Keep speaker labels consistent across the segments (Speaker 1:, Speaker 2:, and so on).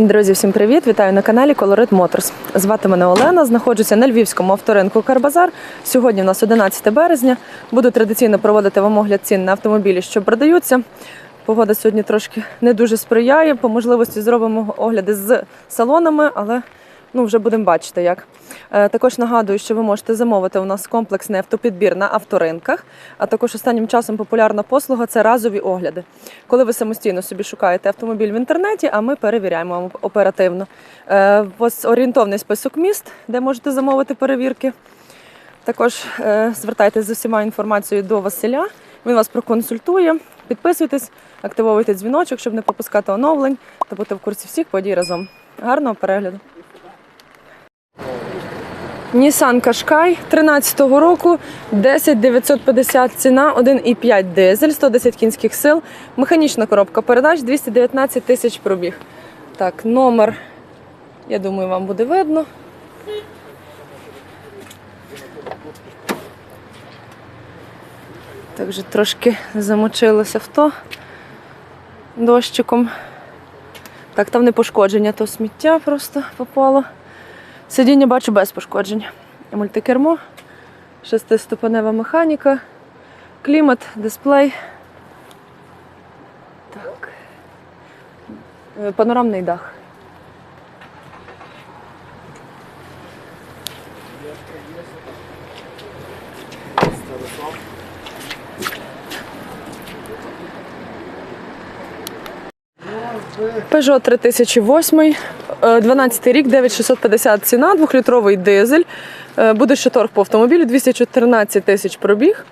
Speaker 1: Друзі, всім привіт! Вітаю на каналі Colorit Motors. Звати мене Олена. Знаходжуся на львівському авторинку Карбазар. Сьогодні у нас 11 березня. Буду традиційно проводити вам огляд цін на автомобілі, що продаються. Погода сьогодні трошки не дуже сприяє. По можливості зробимо огляди з салонами, але ну, вже будемо бачити, як. Е, Також нагадую, що ви можете замовити у нас комплексний автопідбір на авторинках. А також останнім часом популярна послуга це разові огляди. Коли ви самостійно собі шукаєте автомобіль в інтернеті, а ми перевіряємо вам оперативно. Е, Ось орієнтовний список міст, де можете замовити перевірки. Також е, звертайтеся з усіма інформацією до Василя. Він вас проконсультує. Підписуйтесь, активовуйте дзвіночок, щоб не пропускати оновлень та бути в курсі всіх подій разом. Гарного перегляду! Nissan Qashqai 13-го року, 10 950 ціна, 1,5 дизель, 110 кінських сил, механічна коробка передач, 219 тисяч пробіг. Так, номер, я думаю, вам буде видно. Так вже трошки замочилося авто дощиком. Так, там не пошкодження, то сміття просто попало. Сидіння бачу без пошкоджень. Мультикермо, шестиступенева механіка, клімат, дисплей. Так. Е, Панорамний дах. Peugeot 3008, е, 12 рік, 9650 ціна, 2-літровий дизель. Е, Буде ще торг по автомобілю, 214 тисяч пробіг.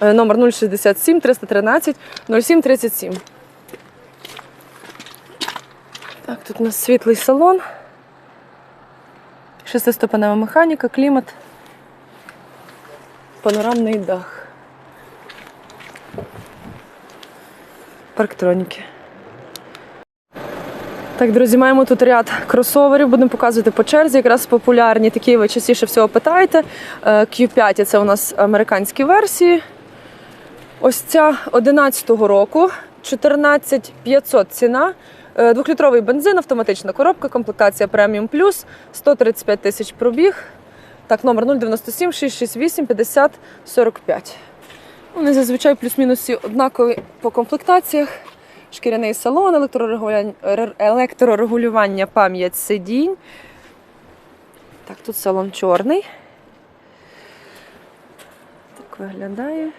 Speaker 1: Е, Номер 067 313 0737. Так, тут у нас світлий салон. Шестиступенева механіка, клімат, панорамний дах. Парктроніки. Так, друзі, маємо тут ряд кросоверів, будемо показувати по черзі. Якраз популярні, такі ви частіше всього питаєте. Е, Q5 це у нас американські версії. Ось ця 11-го року, 14500 ціна. Е, Двохлітровий бензин, автоматична коробка, комплектація преміум плюс, 135 тисяч пробіг. Так, номер 097 668 50 45. Вони зазвичай плюс-мінус однакові по комплектаціях. Шкіряний салон, електрорегулювання, пам'ять сидінь. Так, тут салон чорний. Так виглядає.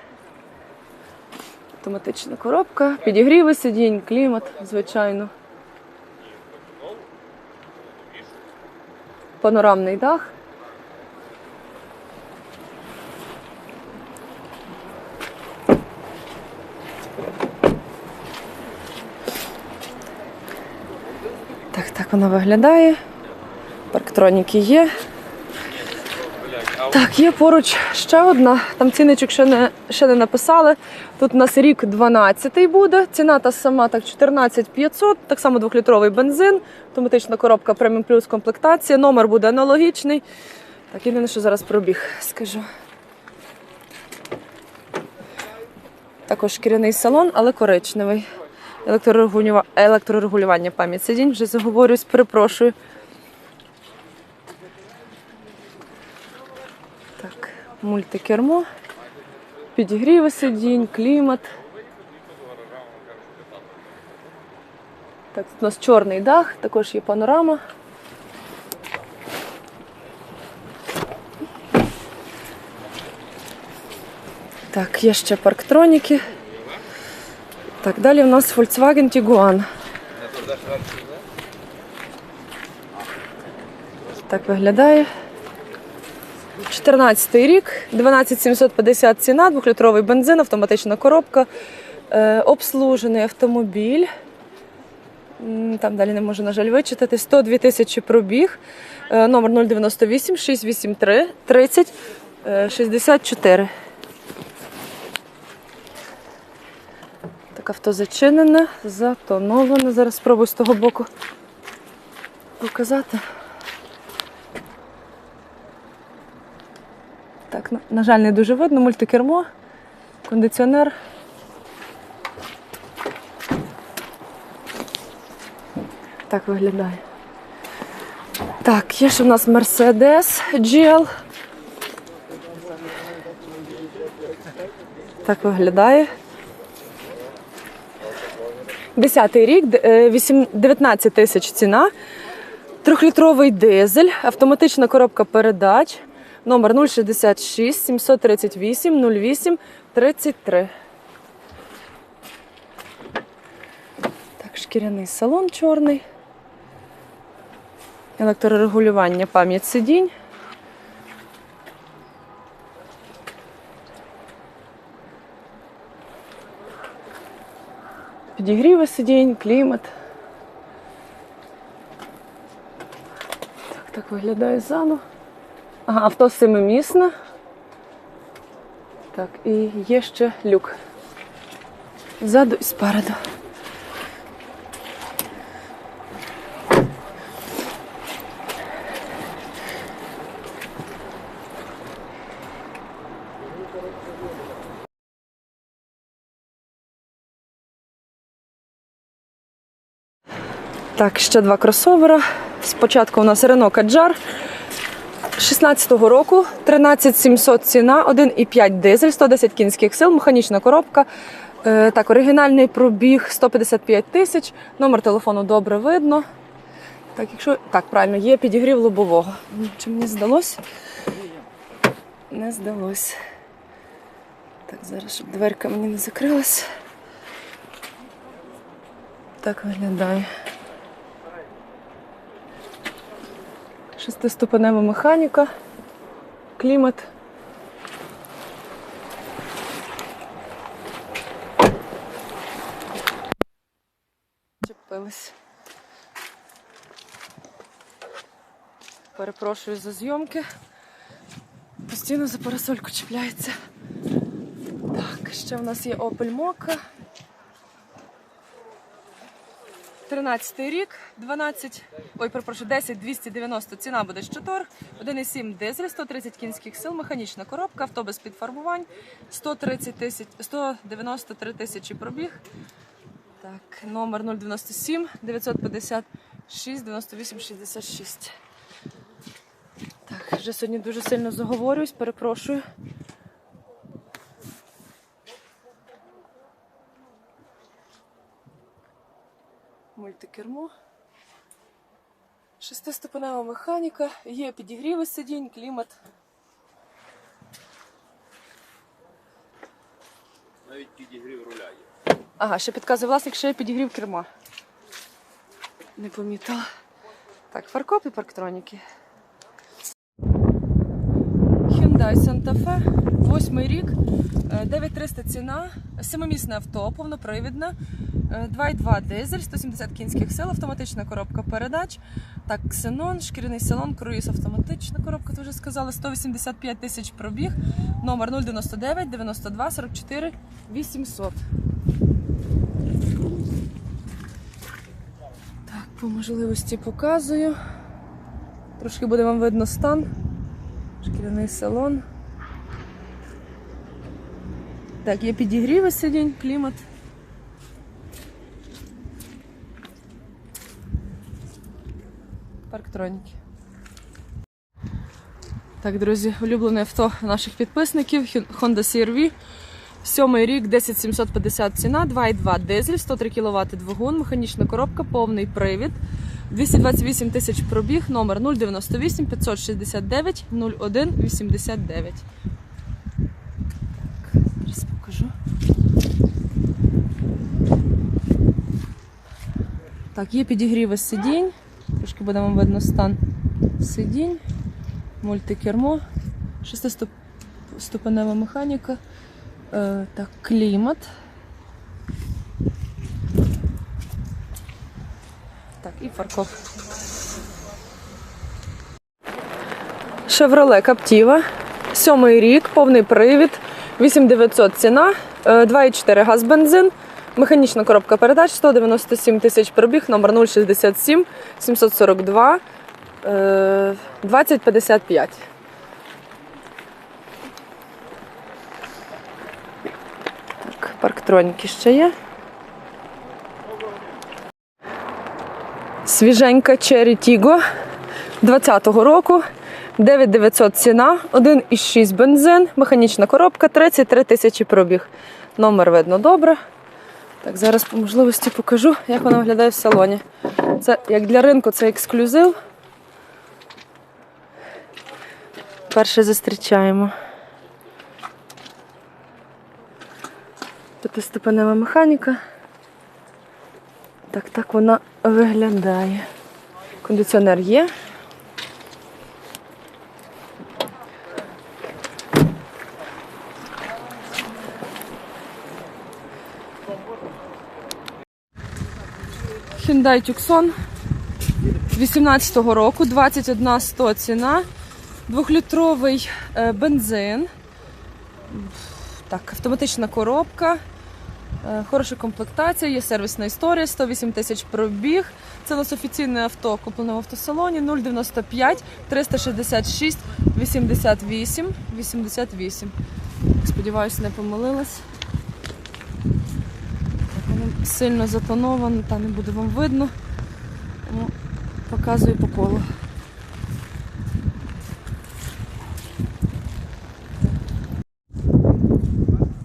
Speaker 1: Автоматична коробка, підігріви сидінь, клімат, звичайно. Панорамний дах. Так виглядає. Парктроніки є. Так, є поруч ще одна. Там ціничок ще не, ще не написали. Тут у нас рік 12 буде. Ціна та сама так 14 500, так само двохлітровий бензин, автоматична коробка преміум плюс комплектація. Номер буде аналогічний. Так, єдине, що зараз пробіг, скажу. Також шкіряний салон, але коричневий. Електрорегулюва- Електрорегулювання пам'ять сидінь, вже заговорюсь, перепрошую. Так, мультикермо, підігріви сидінь, клімат. Так, у нас чорний дах, також є панорама. Так, є ще парктроніки. Так, далі у нас Volkswagen Tiguan. Так виглядає. 14 рік, 12750 ціна, 2-літровий бензин, автоматична коробка, е, обслужений автомобіль. Там далі не можу, на жаль, вичитати. 102 тисячі пробіг. Е, Номер 098 683 30 е, 64. Так, авто зачинене, затоноване. Зараз спробую з того боку показати. Так, на, жаль, не дуже видно. Мультикермо, кондиціонер. Так виглядає. Так, є ще в нас Mercedes GL. Так виглядає. Десятий рік, д- е, вісім- 19 тисяч ціна. Трьохлітровий дизель, автоматична коробка передач, номер 066 738 08 33. Так, шкіряний салон чорний. Електрорегулювання, пам'ять сидінь. Підігріви сидінь, клімат. Так, так виглядає ззаду. Ага, авто семимісне. Так, і є ще люк. Ззаду і спереду. Так, ще два кросовера. Спочатку у нас Renault Kadjar 16-го року, 13700 ціна, 1,5 дизель, 110 кінських сил, механічна коробка. Е, Так, оригінальний пробіг 155 тисяч. Номер телефону добре видно. Так, якщо так, правильно, є підігрів лобового. Чи мені здалось? Не здалось. Так, зараз, щоб дверка мені не закрилась. Так виглядає. Шестиступенева механіка, клімат. Чепились. Перепрошую за зйомки. Постійно за парасольку чіпляється. Так, ще в нас є Opel Mokka. 13 рік, 12, ой, перепрошую, 10 290 ціна буде щотор, 1,7 дизель, 130 кінських сил, механічна коробка, автобус під фарбувань, 130 тисяч, 193 тисячі пробіг. Так, номер 097 956 98 66. Так, вже сьогодні дуже сильно заговорююсь, перепрошую. Мультикермо. Шестиступенева механіка, є підігріви сидінь, клімат.
Speaker 2: Навіть підігрів руля є.
Speaker 1: Ага, ще підказує власник, що є підігрів керма. Не помітила. Так, фаркоп і парктроніки. Hyundai Santa Fe, восьмий рік, е, 9300 ціна, семимісне авто, повнопривідне, 2,2 дизель, 170 кінських сил, автоматична коробка передач. Так, ксенон, шкіряний салон, круїз, автоматична коробка, ти вже сказала, 185 тисяч пробіг, номер 099 92 44 800. Так, по можливості показую. Трошки буде вам видно стан. Шкіряний салон. Так, є підігріви сидінь, клімат. Парктроніки. Так, друзі, улюблене авто наших підписників Honda CR-V. Сьомий рік, 10750 ціна, 2,2 дизель, 103 кВт двигун, механічна коробка, повний привід. 228 тисяч пробіг, номер 098 569 01 89. Зараз покажу. Так, є підігріви сидінь. Трошки буде вам видно стан сидінь, мультикермо, шестиступенева механіка. Е, так, клімат. Так, і фаркоп. Chevrolet Captiva. Сьомий рік, повний привід, 8900 ціна, е, 2,4 газ бензин, механічна коробка передач, 197 тисяч пробіг, номер 067 742 е, 2055. Так, парктроніки ще є. Свіженька Cherry Tiggo 20-го року. 9900 ціна, 1,6 бензин, механічна коробка, 33 тисячі пробіг. Номер видно добре. Так, зараз по можливості покажу, як вона виглядає в салоні. Це як для ринку, це ексклюзив. Перше зустрічаємо. П'ятиступенева механіка. Так, так вона виглядає. Кондиціонер є. Hyundai Tucson 18-го року, 21 100 ціна, двохлітровий е, бензин. Так, автоматична коробка, е, хороша комплектація, є сервісна історія, 108 тисяч пробіг. Це у нас офіційне авто куплене в автосалоні 095 366 88 88. Сподіваюсь, не помилилась. Сильно затоновано, та не буде вам видно. Тому показую по колу.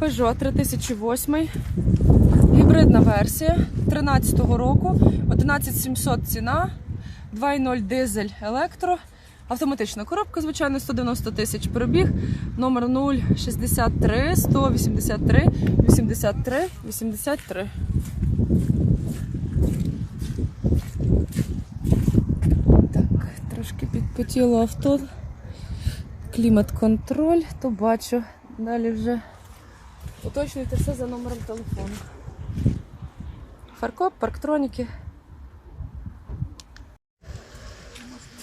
Speaker 1: Peugeot 3008. Гібридна версія 13-го року. 11700 ціна. 2.0 дизель електро. Автоматична коробка, звичайно, 190 тисяч пробіг. Номер 063 183 83 83. Так, трошки авто. Клімат-контроль, то бачу. Далі вже уточнюйте все за номером телефону. Фаркоп, парктроніки.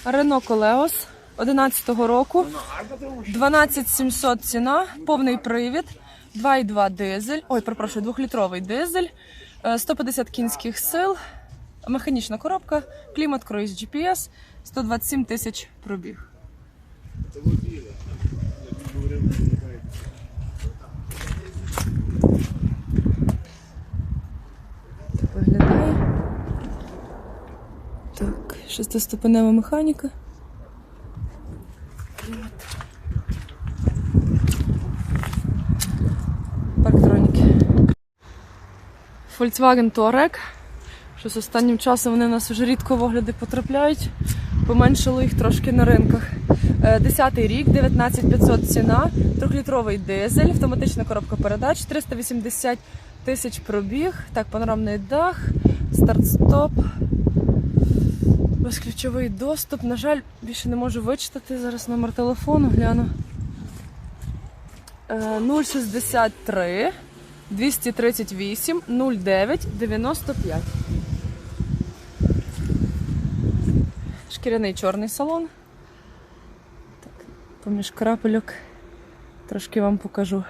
Speaker 1: Рено Колеос 11-го року. 12700 ціна, повний привід, 2,2 дизель. Ой, перепрошую, 2-літровий дизель, е, 150 кінських сил, механічна коробка, клімат, круїз GPS, 127 тисяч пробіг. Виглядає. Так, шестиступенева механіка. Парктроніки. Volkswagen Touareg. Щось останнім часом вони у нас вже рідко в огляди потрапляють. Поменшало їх трошки на ринках. Е, Десятий рік, 19500 ціна, трьохлітровий дизель, автоматична коробка передач, 380 тисяч пробіг. Так, панорамний дах, старт-стоп. Безключовий доступ. На жаль, більше не можу вичитати. Зараз номер телефону гляну. Е, 063 238 09 95. Шкіряний чорний салон. Так, поміж крапельок трошки вам покажу.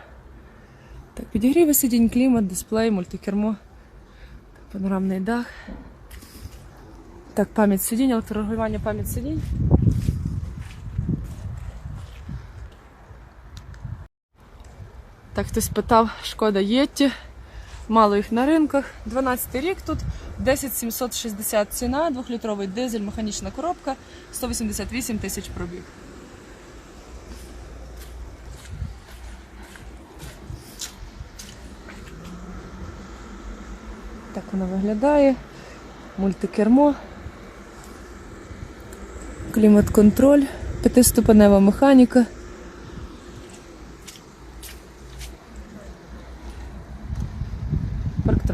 Speaker 1: Так, підігріви сидінь, клімат, дисплей, мультикермо, панорамний дах. Так, пам'ять сидінь, електрорегулювання пам'ять сидінь. Так, хтось питав, шкода Єтті. Мало їх на ринках. 12 рік тут, 10760 ціна, 2-літровий дизель, механічна коробка, 188 тисяч пробіг. Так воно виглядає. Мультикермо. Клімат-контроль, п'ятиступенева механіка.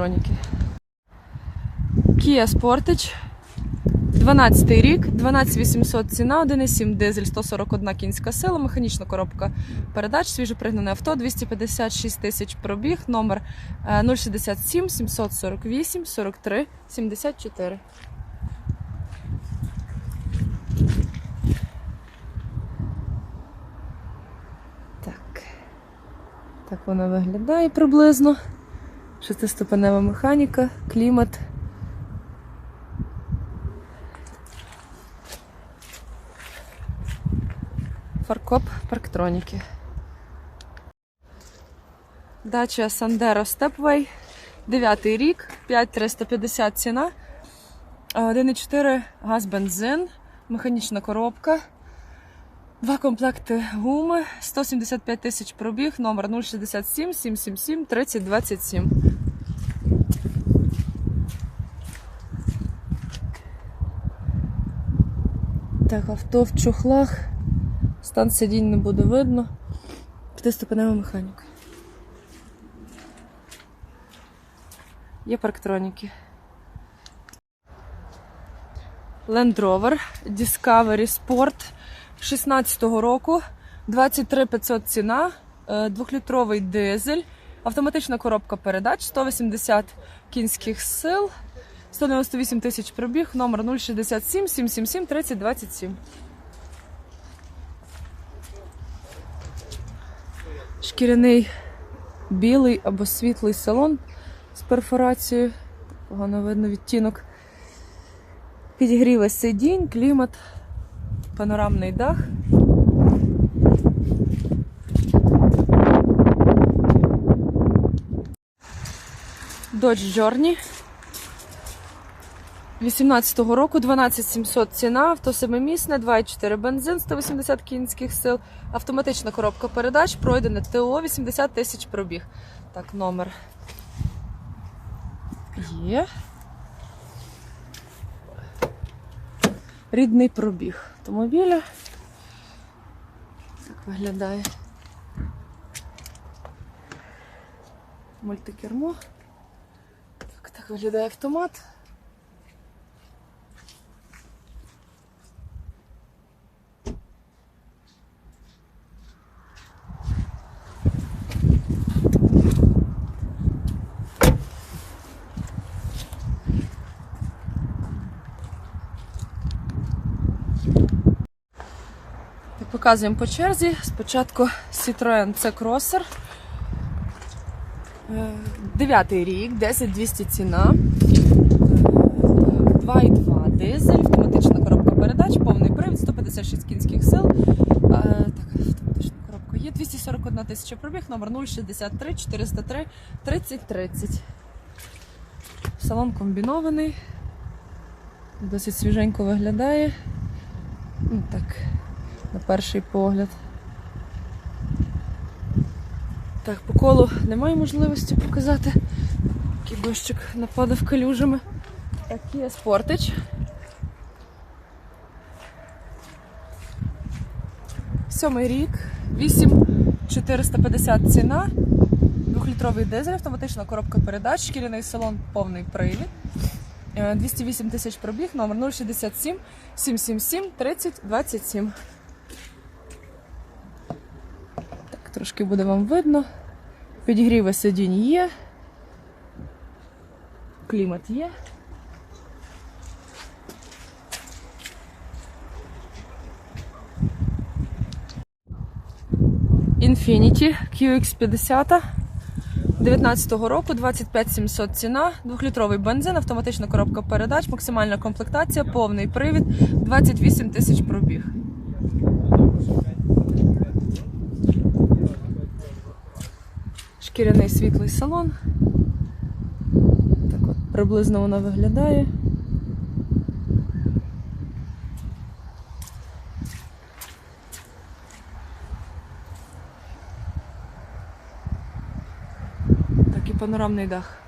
Speaker 1: Парктроніки. Kia Sportage. 12 рік, 12800 ціна, 1,7 дизель, 141 кінська сила, механічна коробка передач, свіжопригнане авто, 256 тисяч пробіг, номер е, 067 748 43 74. Так. Так вона виглядає приблизно. Шестиступенева механіка, клімат. Фаркоп парктроніки. Дача Сандеро Степвей. 9 рік, 5350 ціна. Е, 1,4 газ бензин, механічна коробка. Два комплекти гуми, 175 тисяч пробіг, номер 067 777 3027. Так, авто в чохлах. Стан сидінь не буде видно. П'ятиступенева механіка. Є парктроніки. Land Rover Discovery Sport 16-го року. 23 500 ціна, е, двохлітровий дизель, автоматична коробка передач, 180 кінських сил, 198 тисяч пробіг, номер 067 777 3027. Шкіряний білий або світлий салон з перфорацією. Погано видно відтінок. Підігріве сидінь, клімат, панорамний дах. Dodge Journey. 18-го року 12700 ціна, авто семимісне, 2,4 бензин, 180 кінських сил, автоматична коробка передач, пройдене ТО, 80 тисяч пробіг. Так, номер є. Рідний пробіг автомобіля. Так виглядає. Мультикермо. Так, так виглядає автомат. Показуємо по черзі. Спочатку Citroen C-Crosser. Е, Дев'ятий рік, 10200 ціна. Е, 2,2 дизель, автоматична коробка передач, повний привід, 156 кінських сил. Е, Так, автоматична коробка є. 241 тисяча пробіг, номер 063 403 3030. Салон комбінований. Досить свіженько виглядає. Ну, так, на перший погляд. Так, по колу немає можливості показати. Який дощик нападав калюжами. Так, є спортич. Сьомий рік, 8450 ціна, двохлітровий дизель, автоматична коробка передач, шкіряний салон, повний привід. Е, 208 тисяч пробіг, номер 067 777 30 27. Так, трошки буде вам видно. Підігріви сидінь є. Клімат є. Infiniti QX50 19-го року, 25 700 ціна, 2-літровий бензин, автоматична коробка передач, максимальна комплектація, повний привід, 28 тисяч пробіг. Шкіряний світлий салон. Так от приблизно воно виглядає. Так і панорамний дах.